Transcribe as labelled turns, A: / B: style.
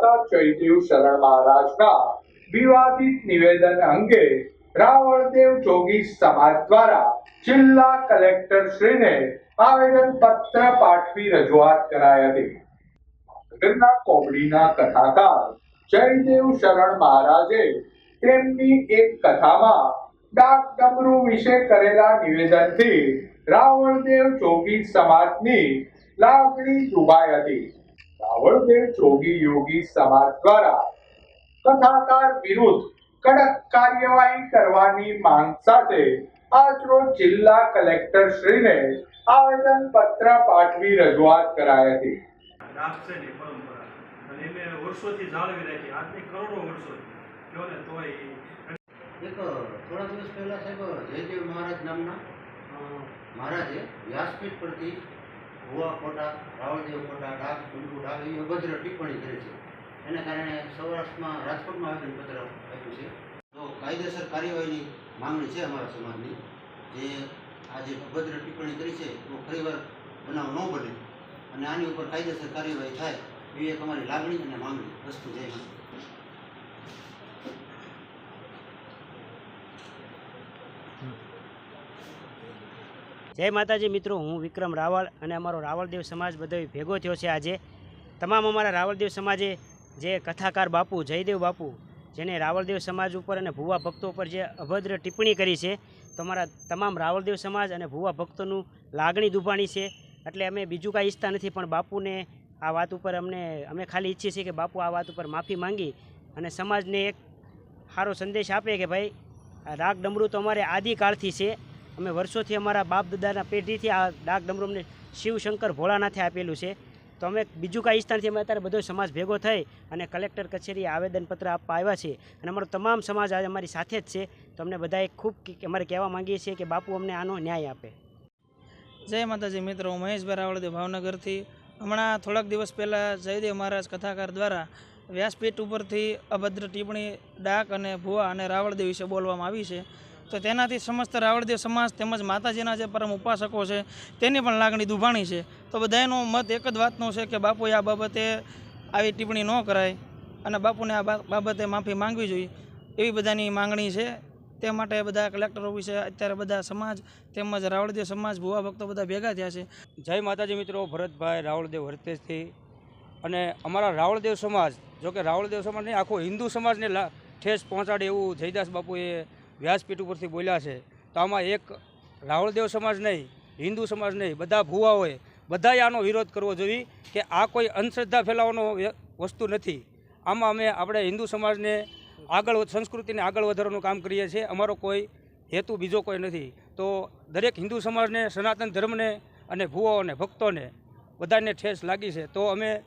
A: કથાકાર ચૈતેવ શરણ મહારાજના વિવાદિત નિવેદન અંગે રાવણદેવ જોગી સમાજ દ્વારા જિલ્લા કલેક્ટર શ્રીને આવેદન પત્ર પાઠવી રજૂઆત કરાઈ હતી. ભાવનગરના કોમડીના કથાકાર જયદેવ શરણ મહારાજે તેમની એક કથામાં ડાક ડમરુ વિશે કરેલા નિવેદનથી રાવણદેવ જોગી સમાજની લાગણી દુભાઈ હતી. રાવળદેવ જોગી યોગી સમાજ દ્વારા કથાકાર વિરુદ્ધ કડક કાર્યવાહી કરવાની માંગ સાથે આજરોજ જિલ્લા કલેક્ટર શ્રીને આવેદન પત્ર પાઠવી રજૂઆત કરાઈ હતી.
B: રાષ્ટ્રની પરંપરા. અને એને વર્ષોથી જાળવી રાખી આજની કરોડો વર્ષો જો ને તો
C: એક થોડા દિવસ પહેલા સાહેબ જયદેવ મહારાજ નામના મહારાજે વ્યાસપીઠ પરથી ભુવા ખોટા રાવળદેવ ખોટા ડાક ચુંડુ ડાક એવી અભદ્ર ટિપ્પણી કરી છે. એના કારણે સૌરાષ્ટ્રમાં રાજકોટમાં આવેદનપત્ર આપ્યું છે. તો કાયદેસર કાર્યવાહીની માંગણી છે અમારા સમાજની, જે આ જે અભદ્ર ટિપ્પણી કરી છે, તો ફરીવાર બનાવ ન બને. અને આની ઉપર કાયદેસર કાર્યવાહી થાય, એવી એક અમારી લાગણી અને માંગણી. વસ્તુ જય
D: જય માતાજી મિત્રો, હું વિક્રમ રાવળ અને અમારો રાવળદેવ સમાજ બધો ભેગો થયો છે આજે. તમામ અમારા રાવળદેવ સમાજે જે કથાકાર બાપુ, જયદેવ બાપુ, જેને રાવળદેવ સમાજ ઉપર અને ભુવા ભક્તો ઉપર જે અભદ્ર ટિપ્પણી કરી છે તો અમારા તમામ રાવળદેવ સમાજ અને ભુવા ભક્તોનું લાગણી દુભાણી છે. એટલે અમે બીજું કાંઈ ઈચ્છતા નથી, પણ બાપુને આ વાત ઉપર અમને, અમે ખાલી ઈચ્છીએ છીએ કે બાપુ આ વાત ઉપર માફી માંગી અને સમાજને એક સારો સંદેશ આપે કે ભાઈ રાગ ડમરું તો અમારે આદિકાળથી છે. અમે વર્ષોથી અમારા બાપ દાદાના પેઢીથી આ ડાક ડમરૂમને શિવશંકર ભોળાનાથે આપેલું છે. તો અમે બીજું કાંઈ સ્થાનથી અમે અત્યારે બધો સમાજ ભેગો થઈ અને કલેક્ટર કચેરીએ આવેદનપત્ર આપવા આવ્યા છે અને અમારો તમામ સમાજ આજે અમારી સાથે જ છે. તો અમને બધાએ ખૂબ અમારે કહેવા માંગીએ છીએ કે બાપુ અમને આનો ન્યાય આપે.
E: જય માતાજી મિત્રો, હું મહેશભાઈ રાવળદેવ ભાવનગરથી. હમણાં થોડાક દિવસ પહેલાં જયદેવ મહારાજ કથાકાર દ્વારા વ્યાસપીઠ ઉપરથી અભદ્ર ટિપ્પણી ડાક અને ભુવા અને રાવળદેવ વિશે બોલવામાં આવી છે. તો તેનાથી સમસ્ત રાવળદેવ સમાજ તેમજ માતાજીના જે પરમ ઉપાસકો છે, તેની પણ લાગણી દુભાણી છે. તો બધાનો મત એક જ વાતનો છે કે બાપુએ આ બાબતે આવી ટિપ્પણી ન કરાય અને બાપુને આ બાબતે માફી માંગવી જોઈએ. એવી બધાની માંગણી છે. તે માટે બધા કલેક્ટર ઓફિસે અત્યારે બધા સમાજ તેમજ રાવળદેવ સમાજ ભુવા ભક્તો બધા ભેગા થયા છે.
F: જય માતાજી મિત્રો, ભરતભાઈ, રાવળદેવ હરતેજથી અને અમારા રાવળદેવ સમાજ જો કે રાવળદેવ નહીં, આખો હિન્દુ સમાજને ઠેસ પહોંચાડે એવું જયદાસ બાપુએ વ્યાસપીઠ ઉપરથી બોલ્યા છે. તો આમાં એક રાવળદેવ સમાજ નહીં, હિન્દુ સમાજ નહીં, બધા ભુવાઓએ બધાએ આનો વિરોધ કરવો જોઈએ કે આ કોઈ અંધશ્રદ્ધા ફેલાવવાનો વસ્તુ નથી. આમાં અમે આપણે હિન્દુ સમાજને આગળ સંસ્કૃતિને આગળ વધારવાનું કામ કરીએ છીએ. અમારો કોઈ હેતુ બીજો કોઈ નથી. તો દરેક હિન્દુ સમાજને, સનાતન ધર્મને અને ભુવાઓને, ભક્તોને બધાને ઠેસ લાગી છે. તો અમે